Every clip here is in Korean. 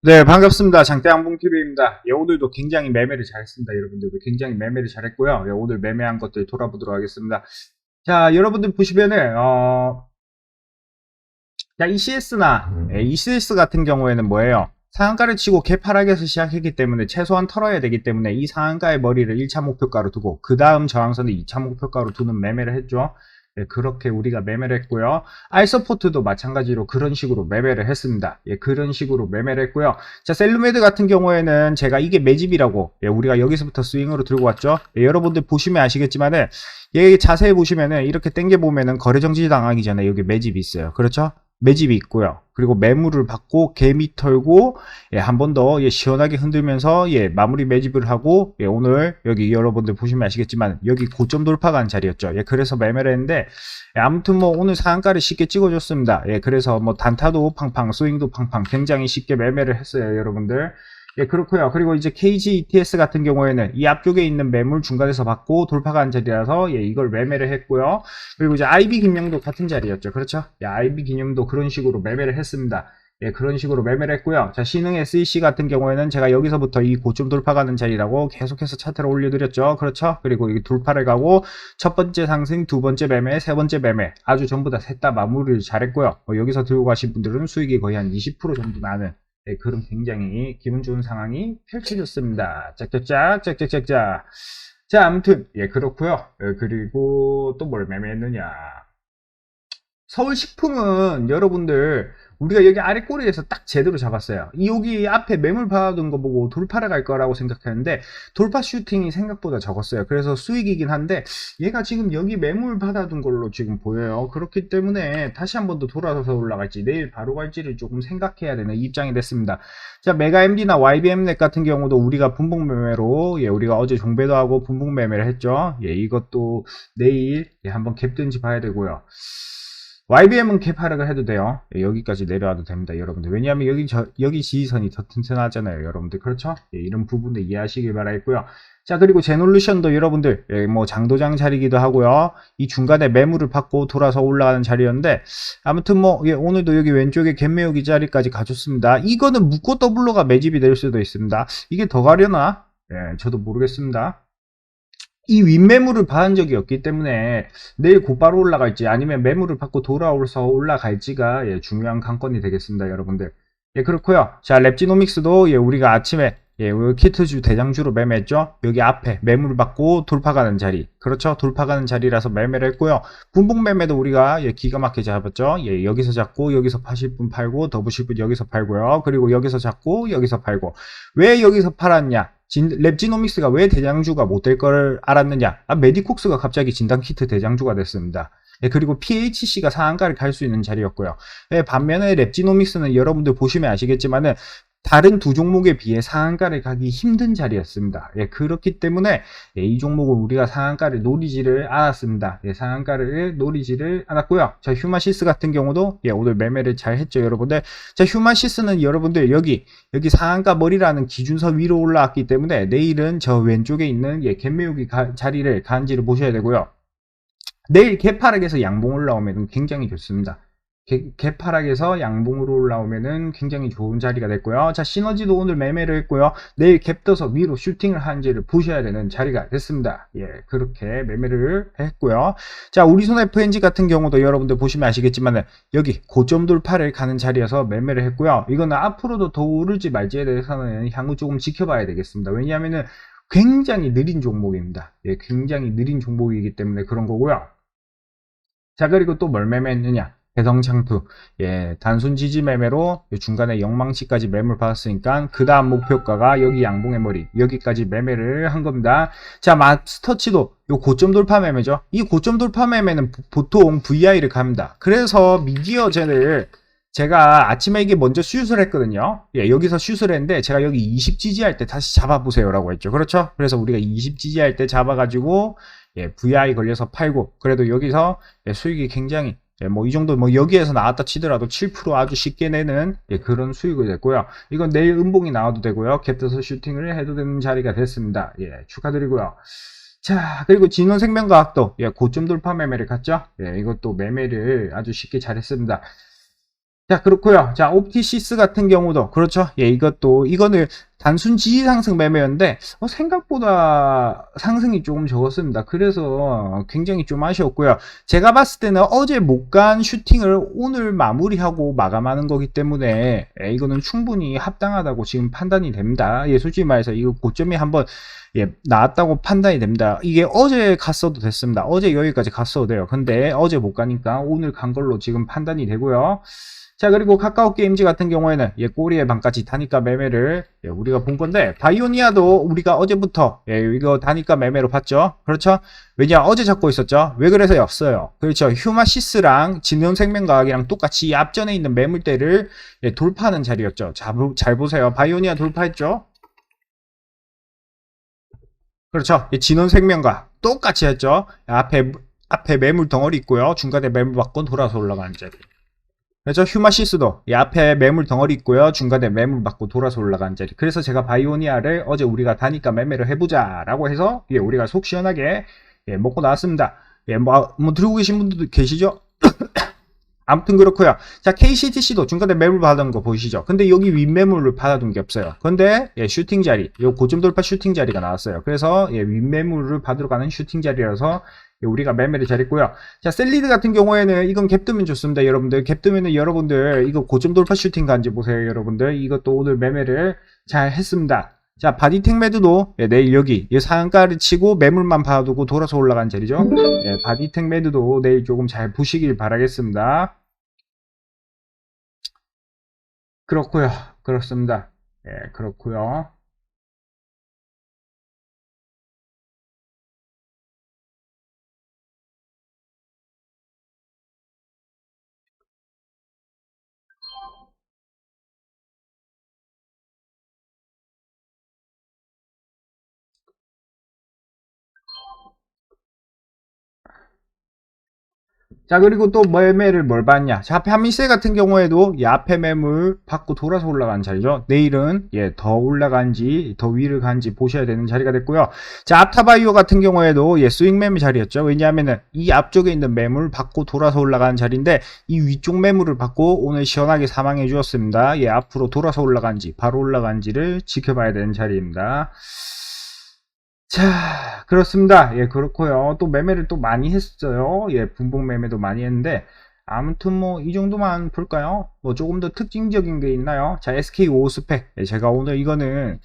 네, 반갑습니다. 장대항봉TV입니다. 예, 오늘도 굉장히 매매를 잘했습니다. 여러분들도 굉장히 매매를 잘했고요. 예, 오늘 매매한 것들 돌아보도록 하겠습니다. 자, 여러분들 보시면은, 어, 자, ECS나, 음. 예, ECS 같은 경우에는 뭐예요? 상한가를 치고 개파락에서 시작했기 때문에 최소한 털어야 되기 때문에 이 상한가의 머리를 1차 목표가로 두고 그 다음 저항선을 2차 목표가로 두는 매매를 했죠. 예, 그렇게 우리가 매매를 했고요. 알서포트도 마찬가지로 그런 식으로 매매를 했습니다. 예, 그런 식으로 매매를 했고요. 자, 셀루메드 같은 경우에는 제가 이게 매집이라고 예, 우리가 여기서부터 스윙으로 들고 왔죠. 예, 여러분들 보시면 아시겠지만은 얘 자세히 보시면은 이렇게 당겨 보면은 거래 정지 당하기 전에 여기 매집이 있어요. 그렇죠? 매집이 있고요. 그리고 매물을 받고 개미 털고 예, 한 번 더 예, 시원하게 흔들면서 예, 마무리 매집을 하고 예, 오늘 여기 여러분들 보시면 아시겠지만 여기 고점 돌파가 한 자리였죠. 예, 그래서 매매를 했는데 예, 아무튼 뭐 오늘 상한가를 쉽게 찍어줬습니다. 예, 그래서 뭐 단타도 팡팡, 스윙도 팡팡 굉장히 쉽게 매매를 했어요, 여러분들. 예, 그렇고요. 그리고 이제 KG ETS 같은 경우에는 이 앞쪽에 있는 매물 중간에서 받고 돌파가 한 자리라서 예, 이걸 매매를 했고요. 그리고 이제 IB 기념도 같은 자리였죠. 그렇죠? 예, IB 기념도 그런 식으로 매매를 했습니다. 예, 그런 식으로 매매를 했고요. 자, 신흥 SEC 같은 경우에는 제가 여기서부터 이 고점 돌파가는 자리라고 계속해서 차트를 올려드렸죠. 그렇죠? 그리고 이 돌파를 가고 첫 번째 상승, 두 번째 매매, 세 번째 매매 아주 전부 다 셋 다 마무리를 잘했고요. 어, 여기서 들고 가신 분들은 수익이 거의 한 20% 정도 나는 예, 그런 굉장히 기분 좋은 상황이 펼쳐졌습니다. 짝짝짝, 짝짝짝짝. 자, 아무튼, 예, 그렇고요 예, 그리고 또 뭘 매매했느냐. 서울식품은 여러분들 우리가 여기 아래 꼬리에서 딱 제대로 잡았어요. 이 여기 앞에 매물 받아둔 거 보고 돌파를 갈 거라고 생각했는데 돌파 슈팅이 생각보다 적었어요. 그래서 수익이긴 한데 얘가 지금 여기 매물 받아둔 걸로 지금 보여요. 그렇기 때문에 다시 한 번 더 돌아서서 올라갈지 내일 바로 갈지를 조금 생각해야 되는 입장이 됐습니다. 자 메가 MD나 YBM넷 같은 경우도 우리가 분봉 매매로 예 우리가 어제 종배도 하고 분봉 매매를 했죠. 예 이것도 내일 예, 한번 갭든지 봐야 되고요. YBM은 개파락을 해도 돼요. 예, 여기까지 내려와도 됩니다, 여러분들. 왜냐하면 여기 저, 여기 지지선이 더 튼튼하잖아요, 여러분들. 그렇죠? 예, 이런 부분을 이해하시길 바라겠고요. 자, 그리고 제놀루션도 여러분들, 예, 뭐 장도장 자리기도 하고요. 이 중간에 매물을 받고 돌아서 올라가는 자리였는데, 아무튼 뭐, 예, 오늘도 여기 왼쪽에 갯매우기 자리까지 가줬습니다. 이거는 묶고 더블로가 매집이 될 수도 있습니다. 이게 더 가려나? 예, 저도 모르겠습니다. 이 윗매물을 받은 적이 없기 때문에 내일 곧바로 올라갈지 아니면 매물을 받고 돌아오서 올라갈지가 예, 중요한 관건이 되겠습니다, 여러분들. 예, 그렇고요. 자, 랩지노믹스도 예, 우리가 아침에 예, 그 키트주 대장주로 매매했죠. 여기 앞에 매물 받고 돌파가는 자리. 그렇죠. 돌파가는 자리라서 매매를 했고요. 분봉 매매도 우리가 예, 기가 막히게 잡았죠. 예, 여기서 잡고 여기서 파실 분 팔고 더 보실 분 여기서 팔고요. 그리고 여기서 잡고 여기서 팔고. 왜 여기서 팔았냐? 진, 랩지노믹스가 왜 대장주가 못 될 걸 알았느냐? 아, 메디콕스가 갑자기 진단키트 대장주가 됐습니다. 예, 그리고 PHC가 상한가를 갈 수 있는 자리였고요. 예, 반면에 랩지노믹스는 여러분들 보시면 아시겠지만은 다른 두 종목에 비해 상한가를 가기 힘든 자리였습니다. 예, 그렇기 때문에 예, 이 종목은 우리가 상한가를 노리지를 않았습니다. 예, 상한가를 노리지를 않았고요. 자, 휴마시스 같은 경우도 예, 오늘 매매를 잘 했죠, 여러분들. 자, 휴마시스는 여러분들 여기 여기 상한가 머리라는 기준선 위로 올라왔기 때문에 내일은 저 왼쪽에 있는 예, 갭매우기 가- 자리를 간지를 보셔야 되고요. 내일 개파락에서 양봉 올라오면 굉장히 좋습니다. 개, 개파락에서 양봉으로 올라오면은 굉장히 좋은 자리가 됐고요. 자, 시너지도 오늘 매매를 했고요. 내일 갭 떠서 위로 슈팅을 하는지를 보셔야 되는 자리가 됐습니다. 예, 그렇게 매매를 했고요. 자, 우리손 FNG 같은 경우도 여러분들 보시면 아시겠지만은 여기 고점 돌파를 가는 자리여서 매매를 했고요. 이거는 앞으로도 더 오를지 말지에 대해서는 향후 조금 지켜봐야 되겠습니다. 왜냐하면은 굉장히 느린 종목입니다. 예, 굉장히 느린 종목이기 때문에 그런 거고요. 자, 그리고 또 뭘 매매했느냐? 대성창투. 예, 단순 지지 매매로 중간에 영망치까지 매물 받았으니까 그 다음 목표가가 여기 양봉의 머리 여기까지 매매를 한 겁니다. 자, 마스터치도 요 고점 돌파 매매죠. 이 고점 돌파 매매는 보- 보통 VI를 갑니다. 그래서 미디어제를 제가 아침에 이게 먼저 슛을 했거든요. 예, 여기서 슛을 했는데 제가 여기 20 지지할 때 다시 잡아보세요라고 했죠. 그렇죠? 그래서 우리가 20 지지할 때 잡아가지고 예, VI 걸려서 팔고 그래도 여기서 예, 수익이 굉장히 예, 뭐 이 정도 뭐 여기에서 나왔다 치더라도 7% 아주 쉽게 내는 예, 그런 수익이 됐고요. 이건 내일 음봉이 나와도 되고요. 갭에서 슈팅을 해도 되는 자리가 됐습니다. 예, 축하드리고요. 자, 그리고 진원생명과학도 예, 고점 돌파 매매를 갔죠. 예, 이것도 매매를 아주 쉽게 잘했습니다. 자, 그렇고요. 자, 옵티시스 같은 경우도 그렇죠. 예, 이것도 이거는 단순 지지 상승 매매였는데 어, 생각보다 상승이 조금 적었습니다. 그래서 굉장히 좀 아쉬웠고요. 제가 봤을 때는 어제 못 간 슈팅을 오늘 마무리하고 마감하는 거기 때문에 예, 이거는 충분히 합당하다고 지금 판단이 됩니다. 예, 솔직히 말해서 이거 고점이 한번 예, 나왔다고 판단이 됩니다. 이게 어제 갔어도 됐습니다. 어제 여기까지 갔어도 돼요. 근데 어제 못 가니까 오늘 간 걸로 지금 판단이 되고요. 자 그리고 카카오 게임즈 같은 경우에는 예, 꼬리에 반까지 단위가 매매를 예, 우리 가 본 건데 바이오니아도 우리가 어제부터 예, 이거 단위가 매매로 봤죠? 그렇죠? 왜냐 어제 잡고 있었죠? 왜 그래서 였어요. 그렇죠. 휴마시스랑 진원생명과학이랑 똑같이 이 앞전에 있는 매물대를 예, 돌파하는 자리였죠. 자, 보- 잘 보세요. 바이오니아 돌파했죠? 그렇죠. 예, 진원생명과 똑같이 했죠. 앞에 앞에 매물 덩어리 있고요. 중간에 매물 받고 돌아서 올라가는 자리 그렇죠. 휴마시스도 이 앞에 매물 덩어리 있고요. 중간에 매물 받고 돌아서 올라가는 자리. 그래서 제가 바이오니아를 어제 우리가 다니까 매매를 해보자 라고 해서 예, 우리가 속 시원하게 예, 먹고 나왔습니다. 예, 뭐, 뭐 들고 계신 분들도 계시죠? 아무튼 그렇고요. 자, KCTC도 중간에 매물 받은 거 보이시죠? 근데 여기 윗매물을 받아둔 게 없어요. 근데 예, 슈팅 자리, 요 고점 돌파 슈팅 자리가 나왔어요. 그래서 예, 윗매물을 받으러 가는 슈팅 자리라서 예, 우리가 매매를 잘했고요. 자, 셀리드 같은 경우에는 이건 갭 뜨면 좋습니다, 여러분들. 갭 뜨면은 여러분들 이거 고점 돌파 슈팅 간지 보세요, 여러분들. 이것도 오늘 매매를 잘 했습니다. 자, 바디텍 매드도 예, 내일 여기 이 상한가를 치고 매물만 봐두고 돌아서 올라간 자리죠. 예, 바디텍 매드도 내일 조금 잘 보시길 바라겠습니다. 그렇고요. 그렇습니다. 예, 그렇고요. 자, 그리고 또 매매를 뭘 봤냐? 자, 파미세 같은 경우에도 이 앞에 매물 받고 돌아서 올라간 자리죠. 내일은 예, 더 올라간지, 더 위를 간지 보셔야 되는 자리가 됐고요. 자, 아타바이오 같은 경우에도 예, 스윙 매물 자리였죠. 왜냐하면은 이 앞쪽에 있는 매물 받고 돌아서 올라가는 자리인데 이 위쪽 매물을 받고 오늘 시원하게 사망해 주었습니다. 예, 앞으로 돌아서 올라간지, 바로 올라간지를 지켜봐야 되는 자리입니다. 자, 그렇습니다. 예, 그렇고요. 또 매매를 또 많이 했어요. 예, 분봉 매매도 많이 했는데 아무튼 뭐 이 정도만 볼까요? 뭐 조금 더 특징적인 게 있나요? 자, SK5 스펙. 예, 제가 오늘 이거는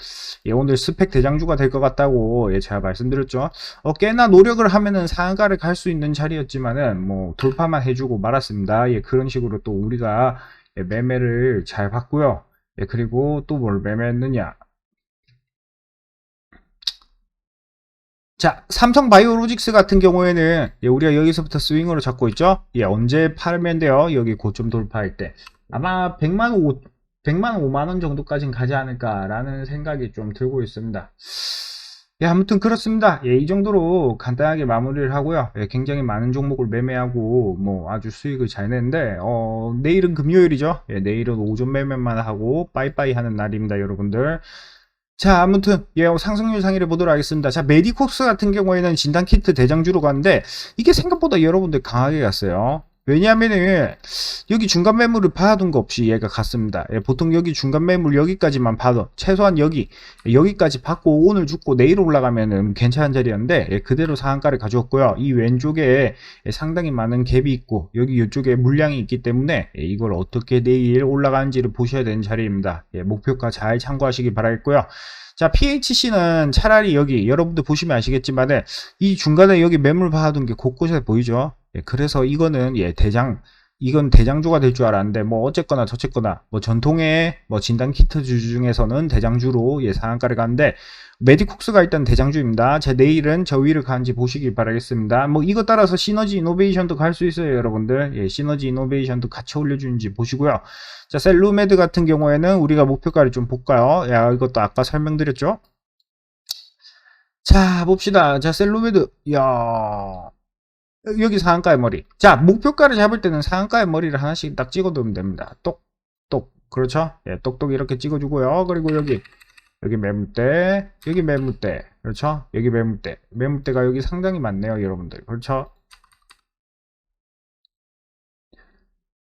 예, 오늘 스펙 대장주가 될 것 같다고 예, 제가 말씀드렸죠. 어, 꽤나 노력을 하면은 상한가를 갈 수 있는 자리였지만은 뭐 돌파만 해주고 말았습니다. 예, 그런 식으로 또 우리가 예, 매매를 잘 봤고요. 예, 그리고 또 뭘 매매했느냐? 자, 삼성 바이오로직스 같은 경우에는 예, 우리가 여기서부터 스윙으로 잡고 있죠? 예, 언제 팔면 돼요? 여기 고점 돌파할 때. 아마 100만 5, 100만 5만 원 정도까지는 가지 않을까라는 생각이 좀 들고 있습니다. 예, 아무튼 그렇습니다. 예, 이 정도로 간단하게 마무리를 하고요. 예, 굉장히 많은 종목을 매매하고 뭐 아주 수익을 잘 냈는데 어, 내일은 금요일이죠. 예, 내일은 오전 매매만 하고 빠이빠이 하는 날입니다, 여러분들. 자, 아무튼 예, 상승률 상위를 보도록 하겠습니다. 자, 메디콕스 같은 경우에는 진단 키트 대장주로 갔는데 이게 생각보다 여러분들 강하게 갔어요. 왜냐하면은 여기 중간 매물을 봐둔 거 없이 얘가 갔습니다. 예, 보통 여기 중간 매물 여기까지만 봐도 최소한 여기 여기까지 받고 오늘 죽고 내일 올라가면은 괜찮은 자리였는데 예, 그대로 상한가를 가져왔고요. 이 왼쪽에 예, 상당히 많은 갭이 있고 여기 이쪽에 물량이 있기 때문에 예, 이걸 어떻게 내일 올라가는지를 보셔야 되는 자리입니다. 예, 목표가 잘 참고하시기 바라겠고요. 자, PHC는 차라리 여기 여러분들 보시면 아시겠지만은 이 중간에 여기 매물 봐둔 게 곳곳에 보이죠? 예, 그래서 이거는 예, 대장 이건 대장주가 될 줄 알았는데 뭐 어쨌거나 저쨌거나 뭐 전통의 뭐 진단 키트주 중에서는 대장주로 예, 상한가를 가는데 메디콕스가 일단 대장주입니다. 제 내일은 저 위를 가는지 보시길 바라겠습니다. 뭐 이거 따라서 시너지 이노베이션도 갈 수 있어요, 여러분들. 예, 시너지 이노베이션도 같이 올려주는지 보시고요. 자, 셀루메드 같은 경우에는 우리가 목표가를 좀 볼까요? 야, 이것도 아까 설명드렸죠? 자, 봅시다. 자, 셀루메드. 야 여기 상한가의 머리. 자, 목표가를 잡을 때는 상한가의 머리를 하나씩 딱 찍어두면 됩니다. 똑, 똑. 그렇죠? 예, 똑똑 이렇게 찍어주고요. 그리고 여기, 여기 매물대, 여기 매물대. 그렇죠? 여기 매물대. 매물대가 여기 상당히 많네요, 여러분들. 그렇죠?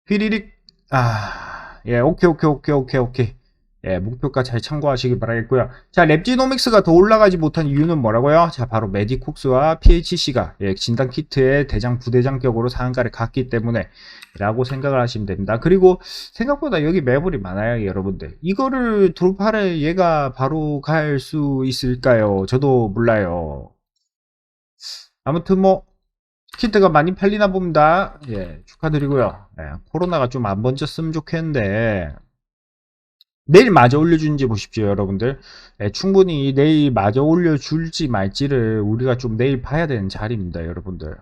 휘리릭. 아, 예, 오케이, 오케이, 오케이, 오케이, 오케이. 예, 목표가 잘 참고하시기 바라겠고요. 자, 랩지노믹스가 더 올라가지 못한 이유는 뭐라고요? 자, 바로 메디콕스와 PHC가 예, 진단 키트의 대장 부대장격으로 상한가를 갔기 때문에 라고 생각을 하시면 됩니다. 그리고 생각보다 여기 매물이 많아요, 여러분들. 이거를 돌파를 얘가 바로 갈 수 있을까요? 저도 몰라요. 아무튼 뭐 키트가 많이 팔리나 봅니다. 예, 축하드리고요. 예, 코로나가 좀 안 번졌으면 좋겠는데 내일 마저 올려주는지 보십시오, 여러분들. 예, 충분히 내일 마저 올려줄지 말지를 우리가 좀 내일 봐야 되는 자리입니다, 여러분들.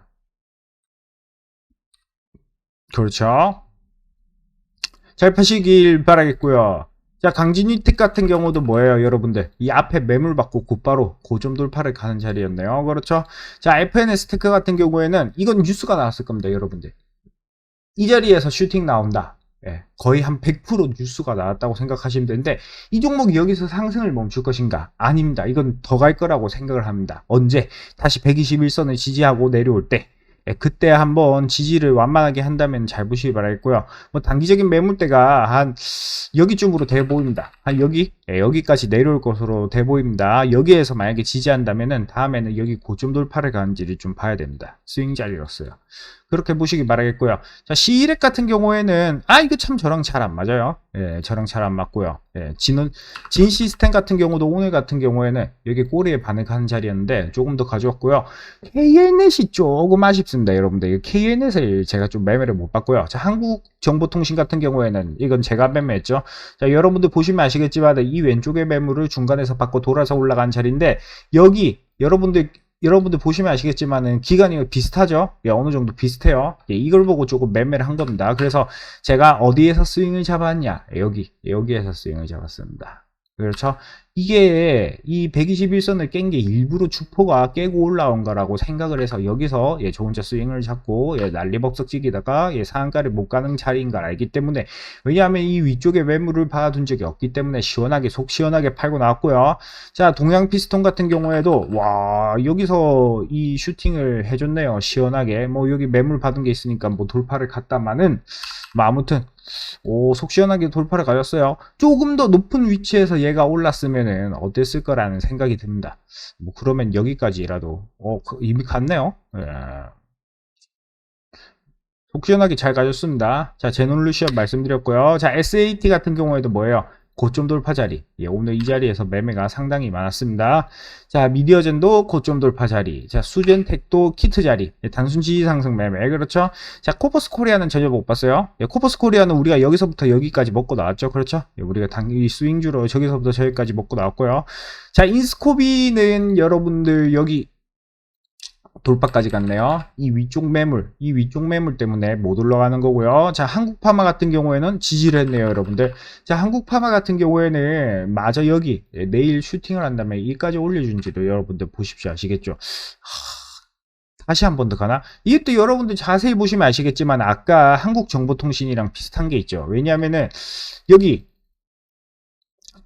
그렇죠? 잘 파시길 바라겠고요. 자, 강진위택 같은 경우도 뭐예요, 여러분들? 이 앞에 매물 받고 곧바로 고점 돌파를 가는 자리였네요. 그렇죠? 자, FNS 테크 같은 경우에는 이건 뉴스가 나왔을 겁니다, 여러분들. 이 자리에서 슈팅 나온다. 예, 거의 한 100% 뉴스가 나왔다고 생각하시면 되는데 이 종목이 여기서 상승을 멈출 것인가? 아닙니다. 이건 더 갈 거라고 생각을 합니다. 언제? 다시 121선을 지지하고 내려올 때 예, 그때 한번 지지를 완만하게 한다면 잘 보시기 바라겠고요. 뭐 단기적인 매물대가 한 여기쯤으로 돼 보입니다. 한 여기 예, 여기까지 내려올 것으로 돼 보입니다. 여기에서 만약에 지지한다면은 다음에는 여기 고점 돌파를 가는지를 좀 봐야 됩니다. 스윙 자리로서요. 그렇게 보시기 바라겠고요. 자, C일액 같은 경우에는 아 이거 참 저랑 잘 안 맞아요. 예, 저랑 잘 안 맞고요. 예, 진은 진 시스템 같은 경우도 오늘 같은 경우에는 여기 꼬리에 반응하는 자리였는데 조금 더 가져왔고요. KNet이 조금 아쉽습니다, 여러분들. KNet을 제가 좀 매매를 못 봤고요. 자, 한국 정보통신 같은 경우에는 이건 제가 매매했죠. 자, 여러분들 보시면 아시겠지만 이 왼쪽의 매물을 중간에서 받고 돌아서 올라간 자리인데 여기 여러분들 여러분들 보시면 아시겠지만은 기간이 비슷하죠? 예, 어느 정도 비슷해요. 예, 이걸 보고 조금 매매를 한 겁니다. 그래서 제가 어디에서 스윙을 잡았냐? 예, 여기, 여기에서 스윙을 잡았습니다. 그렇죠? 이게 이 121선을 깬 게 일부러 주포가 깨고 올라온 거라고 생각을 해서 여기서 예, 저 혼자 스윙을 잡고 예, 난리벅석 찍이다가 예, 상한가를 못 가는 자리인 걸 알기 때문에 왜냐하면 이 위쪽에 매물을 봐둔 적이 없기 때문에 시원하게 속 시원하게 팔고 나왔고요. 자 동양 피스톤 같은 경우에도 와 여기서 이 슈팅을 해줬네요. 시원하게 뭐 여기 매물 받은 게 있으니까 뭐 돌파를 갔다마는 뭐 아무튼 오, 속 시원하게 돌파를 가졌어요. 조금 더 높은 위치에서 얘가 올랐으면은 어땠을 거라는 생각이 듭니다. 뭐 그러면 여기까지라도 어, 그- 이미 갔네요. 예. 속 시원하게 잘 가졌습니다. 자, 제놀루시언 말씀드렸고요. 자, SAT 같은 경우에도 뭐예요? 고점 돌파 자리. 예, 오늘 이 자리에서 매매가 상당히 많았습니다. 자, 미디어젠도 고점 돌파 자리. 자, 수젠텍도 키트 자리. 예, 단순 지지 상승 매매. 그렇죠? 자, 코퍼스 코리아는 전혀 못 봤어요. 예, 코퍼스 코리아는 우리가 여기서부터 여기까지 먹고 나왔죠. 그렇죠? 예, 우리가 당연히 스윙주로 저기서부터 저기까지 먹고 나왔고요. 자, 인스코비는 여러분들 여기 돌파까지 갔네요. 이 위쪽 매물, 이 위쪽 매물 때문에 못 올라가는 거고요. 자, 한국파마 같은 경우에는 지지를 했네요, 여러분들. 자, 한국파마 같은 경우에는 마저 여기 예, 내일 슈팅을 한다면 이까지 올려준지도 여러분들 보십시오. 아시겠죠? 하, 다시 한 번 더 가나? 이것도 여러분들 자세히 보시면 아시겠지만 아까 한국정보통신이랑 비슷한 게 있죠. 왜냐하면은 여기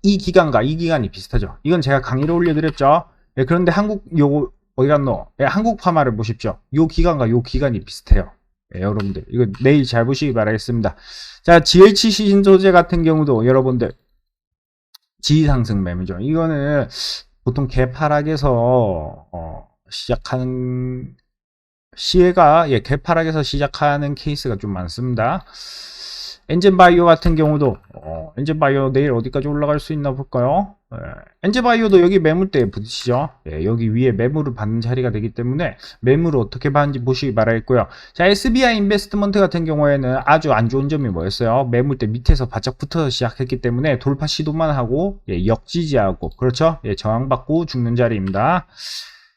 이 기간과 이 기간이 비슷하죠. 이건 제가 강의를 올려드렸죠. 예, 그런데 한국 요거 어디 갔노? 예, 한국 파마를 보십시오. 요 기간과 요 기간이 비슷해요. 예, 여러분들 이거 내일 잘 보시기 바라겠습니다. 자, GLC 신소재 같은 경우도 여러분들 지지 상승 매매죠. 이거는 보통 개파락에서 어, 시작하는 시혜가 예, 개파락에서 시작하는 케이스가 좀 많습니다. 엔젠바이오 같은 경우도 어, 엔젠바이오 내일 어디까지 올라갈 수 있나 볼까요? 예. 엔제바이오도 여기 매물대에 부딪히죠. 예, 여기 위에 매물을 받는 자리가 되기 때문에 매물을 어떻게 받는지 보시기 바라겠고요. 자, SBI 인베스트먼트 같은 경우에는 아주 안 좋은 점이 뭐였어요? 매물대 밑에서 바짝 붙어서 시작했기 때문에 돌파 시도만 하고 예, 역지지하고 그렇죠? 예, 저항받고 죽는 자리입니다.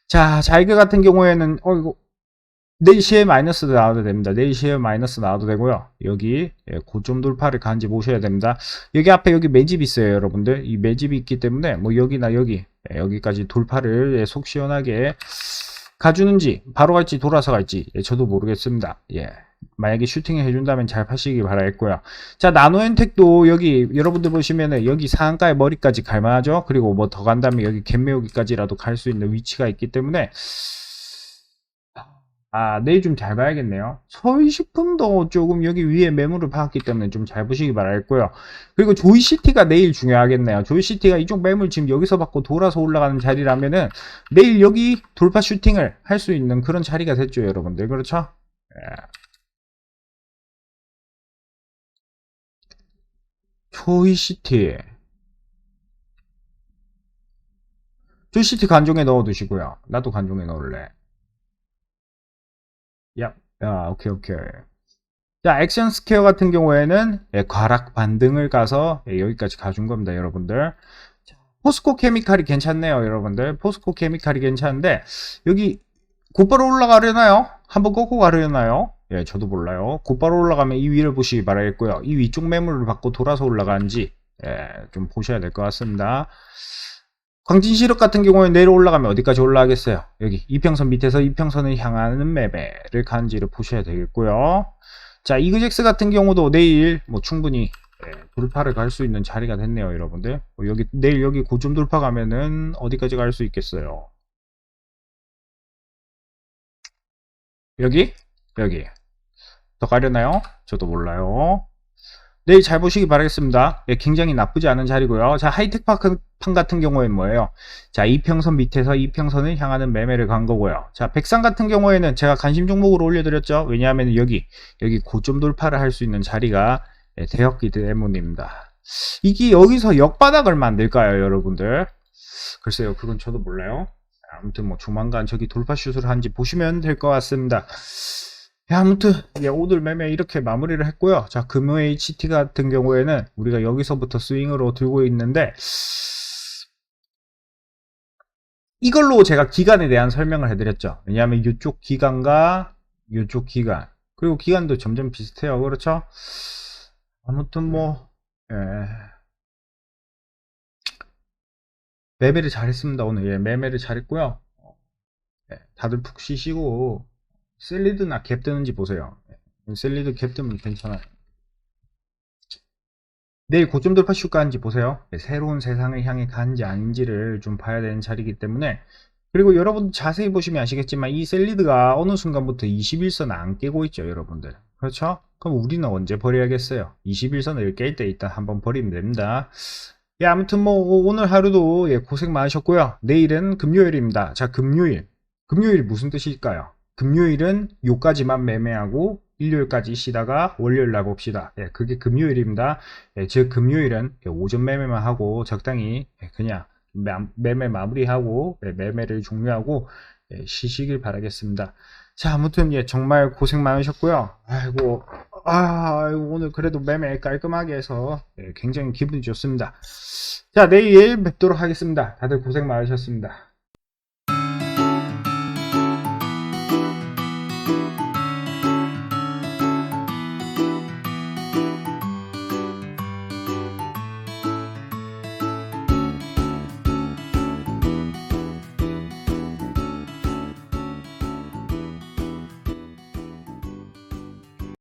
자, 자이그 같은 경우에는 어이구 4시에 마이너스 나와도 됩니다. 4시에 마이너스 나와도 되고요. 여기 예, 고점 돌파를 간지 보셔야 됩니다. 여기 앞에 여기 매집이 있어요. 여러분들. 이 매집이 있기 때문에 뭐 여기나 여기 예, 여기까지 돌파를 예, 속 시원하게 가주는지 바로 갈지 돌아서 갈지 저도 모르겠습니다. 예. 만약에 슈팅을 해준다면 잘 파시기 바라겠고요. 자 나노엔텍도 여기 여러분들 보시면은 여기 상가의 머리까지 갈만하죠. 그리고 뭐 더 간다면 여기 갭매우기까지라도 갈 수 있는 위치가 있기 때문에 아, 내일 좀 잘 봐야겠네요. 서희식품도 조금 여기 위에 매물을 박았기 때문에 좀 잘 보시기 바라겠고요. 그리고 조이시티가 내일 중요하겠네요. 조이시티가 이쪽 매물 지금 여기서 받고 돌아서 올라가는 자리라면은 내일 여기 돌파 슈팅을 할 수 있는 그런 자리가 됐죠, 여러분들. 그렇죠? 예. 조이시티. 조이시티 간종에 넣어두시고요. 나도 간종에 넣을래. 야, 야, 오케이, 오케이. 자, 액션 스퀘어 같은 경우에는 예, 과락 반등을 가서 예, 여기까지 가준 겁니다, 여러분들. 자, 포스코 케미칼이 괜찮네요, 여러분들. 포스코 케미칼이 괜찮은데 여기 곧바로 올라가려나요? 한번 꺾고 가려나요? 예, 저도 몰라요. 곧바로 올라가면 이 위를 보시기 바라겠고요. 이 위쪽 매물을 받고 돌아서 올라가는지 예, 좀 보셔야 될 것 같습니다. 광진시력 같은 경우에 내려 올라가면 어디까지 올라가겠어요? 여기 이평선 밑에서 이평선을 향하는 매매를 간지를 보셔야 되겠고요. 자, 이그젝스 같은 경우도 내일 뭐 충분히 예, 돌파를 갈 수 있는 자리가 됐네요, 여러분들. 뭐 여기 내일 여기 고점 돌파 가면은 어디까지 갈 수 있겠어요? 여기? 여기. 더 가려나요? 저도 몰라요. 내일 잘 보시기 바라겠습니다. 예, 굉장히 나쁘지 않은 자리고요. 자, 하이텍파크 판 같은 경우에는 뭐예요? 자, 이평선 밑에서 이평선을 향하는 매매를 간 거고요. 자, 백상 같은 경우에는 제가 관심 종목으로 올려드렸죠. 왜냐하면 여기, 여기 고점 돌파를 할 수 있는 자리가 예, 되었기 때문입니다. 이게 여기서 역바닥을 만들까요, 여러분들? 글쎄요, 그건 저도 몰라요. 아무튼 뭐 조만간 저기 돌파슛을 한지 보시면 될 것 같습니다. 야, 아무튼 예, 오늘 매매 이렇게 마무리를 했고요. 자, 금요 HT 같은 경우에는 우리가 여기서부터 스윙으로 들고 있는데 이걸로 제가 기간에 대한 설명을 해드렸죠. 왜냐하면 이쪽 기간과 이쪽 기간 그리고 기간도 점점 비슷해요. 그렇죠? 아무튼 뭐 예. 매매를 잘했습니다. 오늘 예, 매매를 잘했고요. 예, 다들 푹 쉬시고 셀리드나 갭 뜨는지 보세요. 셀리드 갭 뜨면 괜찮아요. 내일 고점 돌파 슈가인지 보세요. 네, 새로운 세상을 향해 가는지 아닌지를 좀 봐야 되는 자리이기 때문에 그리고 여러분 자세히 보시면 아시겠지만 이 셀리드가 어느 순간부터 21선 안 깨고 있죠 여러분들 그렇죠? 그럼 우리는 언제 버려야겠어요 21선을 깰 때 일단 한번 버리면 됩니다 예, 아무튼 뭐 오늘 하루도 예, 고생 많으셨고요 내일은 금요일입니다 자 금요일 금요일 무슨 뜻일까요 금요일은 요까지만 매매하고 일요일까지 쉬다가 월요일 날 봅시다. 예, 그게 금요일입니다. 예, 즉 금요일은 예, 오전 매매만 하고 적당히 예, 그냥 매- 매매 마무리하고 예, 매매를 종료하고 예, 쉬시길 바라겠습니다. 자, 아무튼 예, 정말 고생 많으셨고요. 아이고, 아, 오늘 그래도 매매 깔끔하게 해서 예, 굉장히 기분이 좋습니다. 자, 내일 뵙도록 하겠습니다. 다들 고생 많으셨습니다.